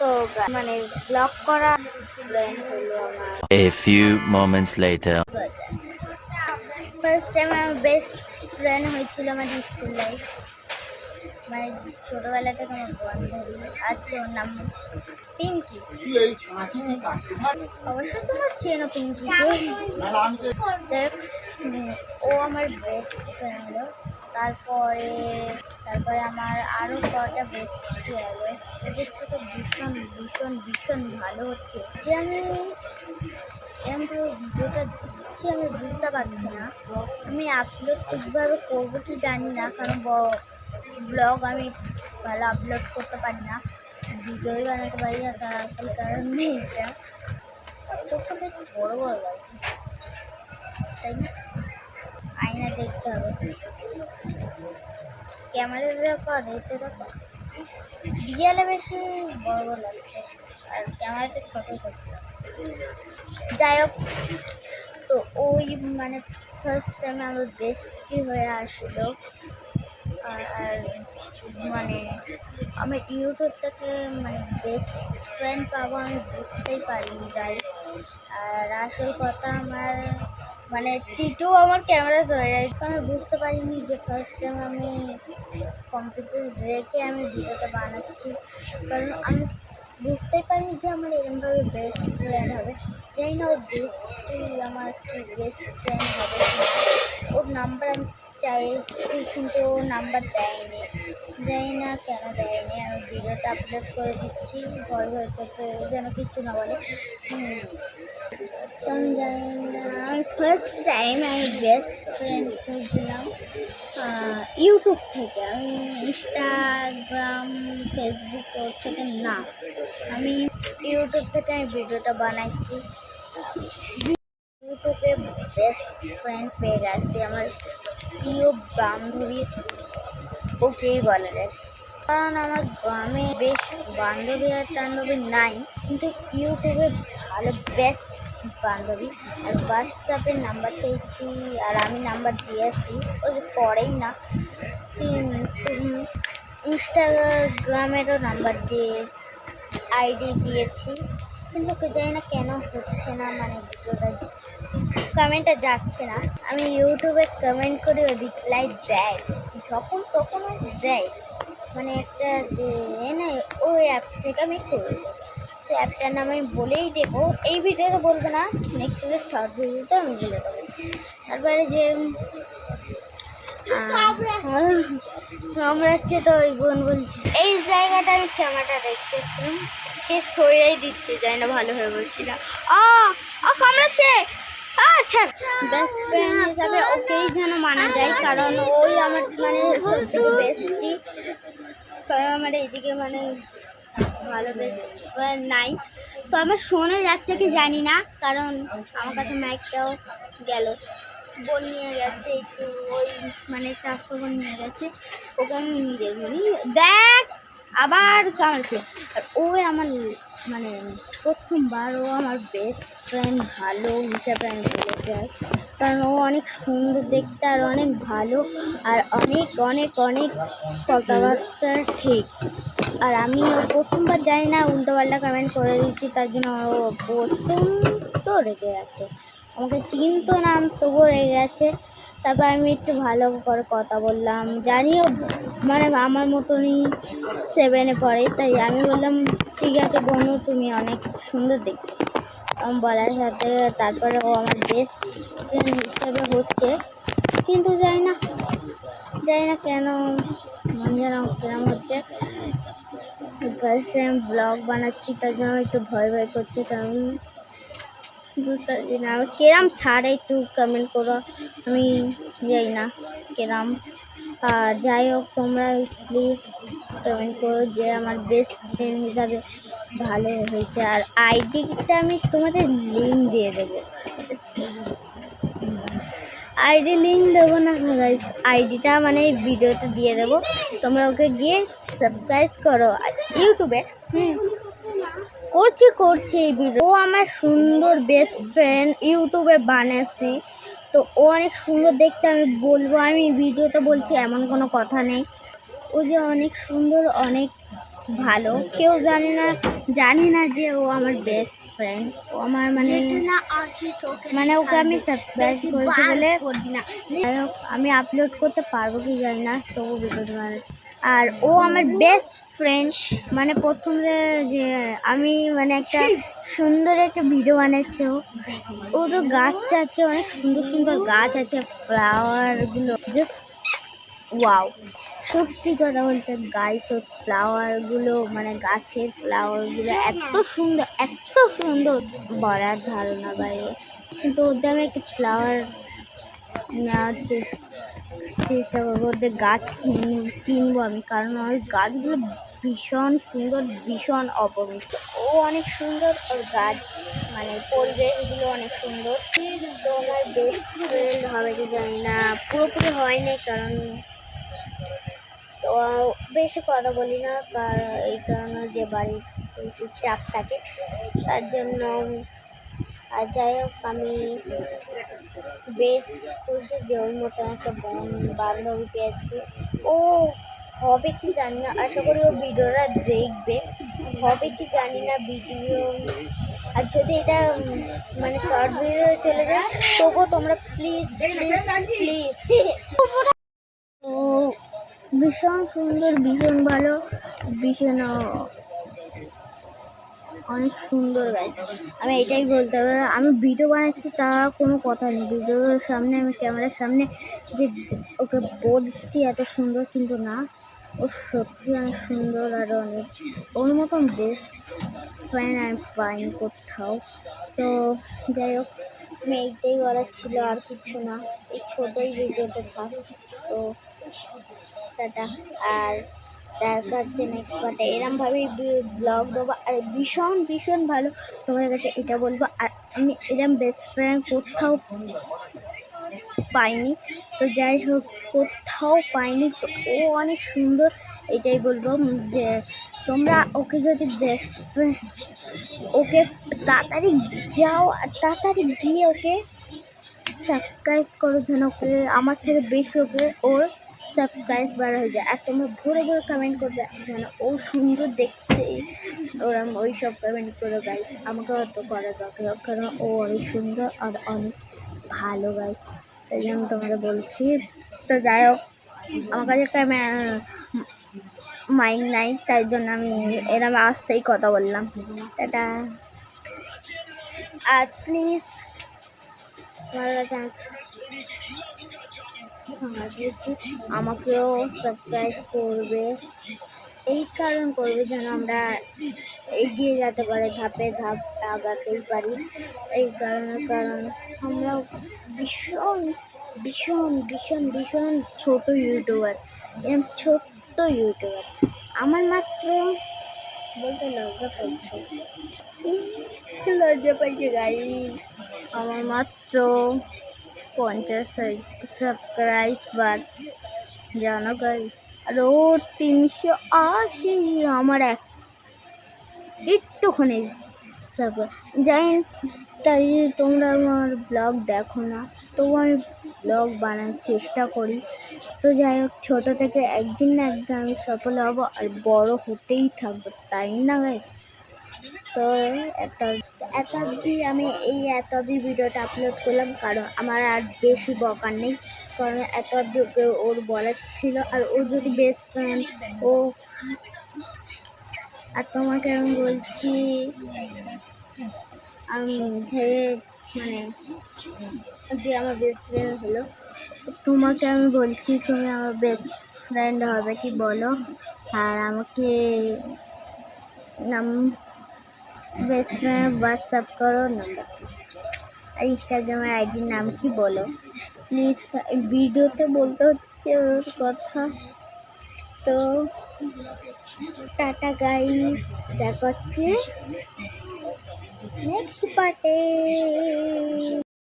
তো মানে ব্লগ করা ফ্রেন্ড হলো আমার। A few moments later. First time আমার বেস্ট ফ্রেন্ড হয়েছিল আমার স্কুল লাইফ মানে ছোটোবেলা থেকে আমার বান্ধবী। আছে ওর নাম পিঙ্কি। অবশ্যই তোমার চেনো পিঙ্কিকে দেখ ও আমার বেস্ট ফ্রেন্ড হলো। তারপরে তারপরে আমার আরও কটা ফ্রেন্ড হলো ওদের থেকে ভীষণ ভীষণ ভীষণ ভালো হচ্ছে। যে আমি এরকম করে ভিডিওটা দিচ্ছি আমি বুঝতে পারছি না। আমি আপলোড ঠিকভাবে করব কি জানি না, কারণ ব্লগ আমি ভালো আপলোড করতে পারি না। ভিডিওই বানাতে পারি না, তার আসল কারণ নেই এটা। চোখটা বেশ বড় বড় লাগে। তাই না? আয়না দেখতে হবে। ক্যামেরা দেখো, আর এতে দেখো। রিয়েলে বেশি বড় বড় লাগছে আর ক্যামেরাতে ছোট ছোট। যাই হোক, তো ওই মানে ফার্স্ট টাইমে আমার বেস্টি হয়ে আসলো। আর আর মানে আমি ইউটিউব থেকে মানে বেস্ট ফ্রেন্ড পাবো আমি বুঝতেই পারিনি গাইস আর আসল কথা আমার মানে টিটু আমার ক্যামেরা ধরে তো আমি বুঝতে পারিনি যে ফার্স্ট টাইম আমি কম্পিউটার রেখে আমি ভিডিওটা বানাচ্ছি। কারণ আমি বুঝতে পারিনি যে আমার এরকমভাবে বেস্ট ফ্রেন্ড হবে। জানি না ওর বেস্ট আমার বেস্ট ফ্রেন্ড হবে। ওর নাম্বার আমি চাইছি, কিন্তু ও নাম্বার দেয়নি। জানি না কেন দেয়নি, আমি ভিডিওটা আপলোড করে দিচ্ছি, ভয় ভয় করতে যেন কিছু না বলে। হুম। তো আমি জানি না, আমি ফার্স্ট টাইম আমি বেস্ট ফ্রেন্ড খুঁজছিলাম ইউটিউব থেকে। আমি ইনস্টাগ্রাম ফেসবুক থেকে না, আমি ইউটিউব থেকে আমি ভিডিওটা বানাইছি। ইউটিউবে বেস্ট ফ্রেন্ড পেয়ে গেছি আমার প্রিয় বান্ধবী। ওকেই বলা যায় কারণ আমার গ্রামে বেশ বান্ধবী আর টান্ধবী নাই, কিন্তু ইউটিউবে ভালো বেস্ট বান্ধবী। আর হোয়াটসঅ্যাপের নাম্বার চাইছি, আর আমি নাম্বার দিয়েছি ওই যে পড়েই না। ইনস্টাগ্রামেরও নাম্বার দিয়ে আইডি দিয়েছি। কিন্তু জানি না কেন হচ্ছে না মানে কমেন্টটা যাচ্ছে না। আমি ইউটিউবে কমেন্ট করে রিপ্লাই দেয়। যখন তখন ও দেয়। মানে একটা যে এ না ওই অ্যাপ থেকে আমি করে দেবো তো অ্যাপটার নাম আমি বলেই দেবো। এই ভিডিওতে বলব না নেক্সট ভিডিও শর্ট ভিডিওতে আমি বলে দেবো। তারপরে যে কামড়াচ্ছে তো ওই বোন বলছি। এই জায়গাটা আমি ক্যামেরাটা দেখতেছিলাম। কে ছড়াই দিচ্ছে, জানি না ভালো হয়ে বলছি না আ কামড়াচ্ছে! আচ্ছা। বেস্ট ফ্রেন্ড হিসাবে ওকেই যেন মানা যায়, কারণ ওই আমার মানে সবথেকে কারণ আমার এইদিকে মানে ভালো বেস্ট নাই। তো আমার শোনা যাচ্ছে কি জানি না, কারণ আমার কাছে মাইকটাও গেল। বোন নিয়ে গেছে, একটু ওই মানে চারশো বোন নিয়ে গেছে। ওকে আমি নিজের বলি, দেখ আবার কামড়ছে। আর ও আমার মানে প্রথমবার ও আমার বেস্ট ফ্রেন্ড ভালো হিসাবে আমি বলে যাই কারণ ও অনেক সুন্দর দেখতে আর অনেক ভালো আর অনেক অনেক অনেক কথাবার্তা ঠিক। আর আমি ও প্রথমবার যাই না, উল্টো পাল্টা কমেন্ট করে দিচ্ছি তার জন্য ও প্রচণ্ড রেগে গেছে। আমাকে চিনতো না আমি তবুও রেগে গেছে। তারপর আমি একটু ভালো করে কথা বললাম। জানিও মানে আমার মতনই সেভেনে পড়ে, তাই আমি বললাম, ঠিক আছে বনু তুমি অনেক সুন্দর দেখতে। বলার সাথে তারপরে ও আমার বেস্ট ফ্রেন্ড হিসেবে হচ্ছে। কিন্তু জানি না জানি না কেন, মনে যেন কেরম হচ্ছে। ফার্স্ট টাইম ব্লগ বানাচ্ছি, তার জন্য একটু ভয় ভয় করছে, কারণ বুঝতে না। কেরাম ছাড়ে একটু কমেন্ট করো। আমি যাই না কেরাম। আর যাই হোক, তোমরা প্লিজ কমেন্ট করো যে আমার বেস্ট ফ্রেন্ড হিসাবে ভালো হয়েছে। আর আইডিটা আমি তোমাদের লিঙ্ক দিয়ে দেবো। আইডি লিঙ্ক দেবো না আইডিটা মানে ভিডিওতে দিয়ে দেবো। তোমরা ওকে গিয়ে সাবস্ক্রাইব করো। ইউটিউবে হুম। করছি করছি এই ভিডিও ও আমার সুন্দর বেস্ট ফ্রেন্ড ইউটিউবে বানাচ্ছি তো ও অনেক সুন্দর দেখতে আমি বলব আমি ভিডিওতে বলছি এমন কোনো কথা নেই। ও যে অনেক সুন্দর অনেক ভালো। কেউ জানে না জানি না যে ও আমার বেস্ট ফ্রেন্ড ও আমার মানে মানে ওকে আমি সারপ্রাইজ করেছি বলে না। যাই হোক, আমি আপলোড করতে পারব কি জানি না তবু ভিডিও বানাচ্ছি। আর ও আমার বেস্ট ফ্রেন্ড মানে প্রথমে যে আমি মানে একটা সুন্দর একটা ভিডিও বানাচ্ছি ও। ওর গাছ আছে অনেক সুন্দর সুন্দর গাছ আছে ফ্লাওয়ারগুলো জাস্ট ওয়াও সত্যি কথা বলতে গাইস ওর ফ্লাওয়ারগুলো মানে গাছের ফ্লাওয়ারগুলো এত সুন্দর এত সুন্দর বলার ধারণা বাইরে কিন্তু ওদের আমি একটা ফ্লাওয়ার নেওয়ার চেষ্টা চেষ্টা করব ওদের গাছ কিন কিনবো আমি, কারণ ওই গাছগুলো ভীষণ সুন্দর, ভীষণ অপবিত্র। ও অনেক সুন্দর ওর গাছ মানে পরিবেশগুলো অনেক সুন্দর। তো আমার বেস্ট ফ্রেন্ড হবে কি জানি না, পুরোপুরি হয়নি, কারণ তো বেশি কথা বলি না কারণ এই কারণে যে বাড়ির চাপ থাকে, তার জন্য আর যাই হোক, আমি বেশ খুশি যে ওর মতন একটা বোন, বান্ধবী পেয়েছি। ও হবে কি জানি না, আশা করি ও ভিডিওটা দেখবে। হবে কি জানি না ভিডিও। আর যদি এটা মানে শর্ট ভিডিও চলে যায়, তবুও তোমরা প্লিজ প্লিজ প্লিজ ভীষণ সুন্দর, ভীষণ ভালো, ভীষণ অনেক সুন্দর গাছ আমি এটাই বলতে হবে, আমি ভিডিও বানাচ্ছি তা কোনো কথা নেই। ভিডিওর সামনে আমি ক্যামেরার সামনে যে ওকে বলছি এত সুন্দর কিন্তু না। ও সত্যি অনেক সুন্দর আর অনেক ওর মতন বেস্ট ফ্রেন্ড আমি পাইনি কোথাও। তো যাই হোক, আমি এইটাই বলার ছিল, আর কিছু না। এই ছোটোই ভিডিওতে থাক। তো টাটা। আর দেখা হচ্ছে নেক্সট পার্টে এরমভাবেই ব্লগ দেবো। আর ভীষণ ভীষণ ভালো। তোমাদের কাছে এটা বলব। আর আমি এরম বেস্ট ফ্রেন্ড কোথাও পাইনি। তো যাই হোক, কোথাও পাইনি। তো ও অনেক সুন্দর, এটাই বলব যে তোমরা ওকে যদি বেস্ট ফ্রেন্ড ওকে তাড়াতাড়ি যাও, আর তাড়াতাড়ি গিয়ে ওকে সাবস্ক্রাইব করো যেন ওকে, আমার থেকে বেশি ওকে ওর সাবস্ক্রাইব বার হয়ে যায়। আর তোমরা ভরে ভরে কমেন্ট করবে, যেন ও সুন্দর দেখতে ওরা ওই সব কমেন্ট করে গাইস আমাকে অত করা দরকার কারণ ও অনেক সুন্দর আর অনেক ভালো গাইস তাই জন্য তোমাদের বলছি, তো যাই হোক, আমার কাছে একটা মাইন্ড নাই, তাই জন্য আমি এরম আসতেই কথা বললাম। টাটা। আর প্লিজ আমার কাছে আমাকেও সারপ্রাইজ করবে। এই কারণ করবে যেন আমরা এগিয়ে যেতে পারি, ধাপে ধাপ আগাতেই পারি। এই কারণে, কারণ আমরা ভীষণ ভীষণ ভীষণ ভীষণ ছোট ইউটিউবার এরকম ছোট্ট ইউটিউবার আমার মাত্র বলতে লজ্জা পাইছে লজ্জা পাইছে গাইস আমার মাত্র পঞ্চাশ সাবস্ক্রাইবার জানো গাইস আর ও তিনশো আশি, আমার এক একটুখানি সাবস্ক্রাইব যাই তাই তোমরা আমার ব্লগ দেখো না তবু আমি ব্লগ বানানোর চেষ্টা করি। তো যাই হোক, ছোটো থেকে একদিন না একদিন আমি সফল হব আর বড় হতেই থাকব, তাই না গাই তো এত এত অবধি আমি এই এত অবধি ভিডিওটা আপলোড করলাম কারণ আমার আর বেশি বকার নেই। কারণ এত অবধি ওকে ওর বলার ছিল আর ও যদি বেস্ট ফ্রেন্ড ও আর তোমাকে আমি বলছি, আমি যে মানে যে আমার বেস্ট ফ্রেন্ড হলো, তোমাকে আমি বলছি তুমি আমার বেস্ট ফ্রেন্ড হবে কি বলো? আর আমাকে নাম ফ্রেন্ড হোয়াটসঅ্যাপ করো নাম্বার আর ইনস্টাগ্রামের আইডির নাম কি বলো? প্লিজ ভিডিওতে বলতে হচ্ছে ওর কথা। তো, টাটা গাইস দেখাচ্ছে নেক্সট পার্টে